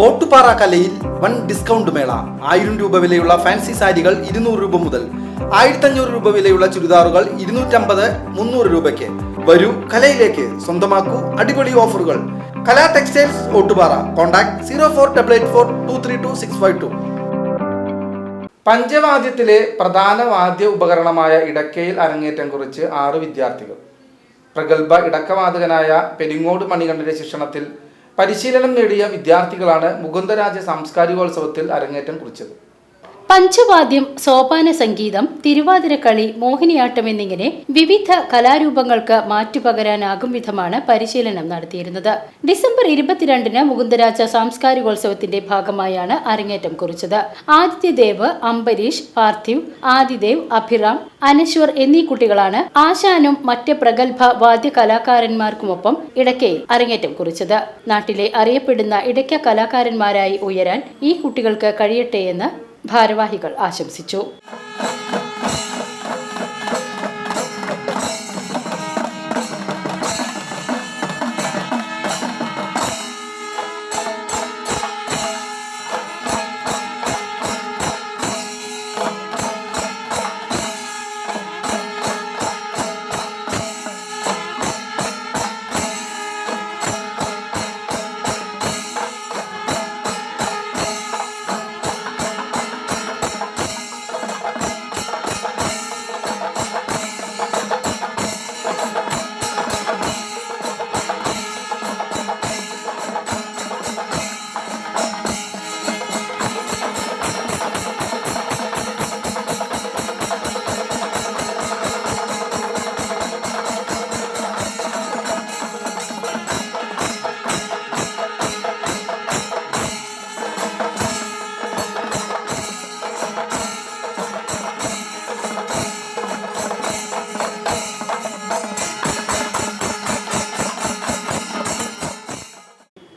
ഓട്ടുപാറ കലയിൽ one discount മേള. ആയിരം രൂപ വിലയുള്ള ഫാൻസി സാരികൾ ഇരുന്നൂറ് രൂപ മുതൽ ആയിരത്തഞ്ഞൂറ് രൂപ വിലയുള്ള ചുരിദാറുകൾ ഇരുന്നൂറ്റമ്പത് മുന്നൂറ് രൂപയ്ക്ക്. വരൂ കലയിലേക്ക്. സ്വന്തമാക്കൂ അടിപൊളി ഓഫറുകൾ. Kala textiles Ottupara. Contact zero four double eight four two three two six five two. പഞ്ചവാദ്യത്തിലെ പ്രധാന വാദ്യ ഉപകരണമായ ഇടക്കയിൽ അരങ്ങേറ്റം കുറിച്ച് ആറ് വിദ്യാർത്ഥികൾ. പ്രഗത്ഭ ഇടക്കവാദകനായ പെരിങ്ങോട് മണികണ്ഠന്റെ ശിക്ഷണത്തിൽ പരിശീലനം നേടിയ വിദ്യാർത്ഥികളാണ് മുകുന്ദരാജ സാംസ്കാരികോത്സവത്തിൽ അരങ്ങേറ്റം കുറിച്ചത്. പഞ്ചവാദ്യം സോപാന സംഗീതം തിരുവാതിരക്കളി മോഹിനിയാട്ടം എന്നിങ്ങനെ വിവിധ കലാരൂപങ്ങൾക്ക് മാറ്റുപകരാനാകും വിധമാണ് പരിശീലനം നടത്തിയിരുന്നത്. ഡിസംബർ ഇരുപത്തിരണ്ടിന് മുകുന്ദരാജ സാംസ്കാരികോത്സവത്തിന്റെ ഭാഗമായാണ് അരങ്ങേറ്റം കുറിച്ചത്. ആദിത്യദേവ് അംബരീഷ് പാർത്ഥിവ് ആദിദേവ് അഭിറാം അനശ്വർ എന്നീ കുട്ടികളാണ് ആശാനും മറ്റ് പ്രഗത്ഭ വാദ്യ കലാകാരന്മാർക്കുമൊപ്പം ഇടയ്ക്കയിൽ അരങ്ങേറ്റം കുറിച്ചത്. നാട്ടിലെ അറിയപ്പെടുന്ന ഇടയ്ക്ക കലാകാരന്മാരായി ഉയരാൻ ഈ കുട്ടികൾക്ക് കഴിയട്ടെ എന്ന് ഭാരവാഹികൾ ആശംസിച്ചു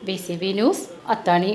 B C B news Athani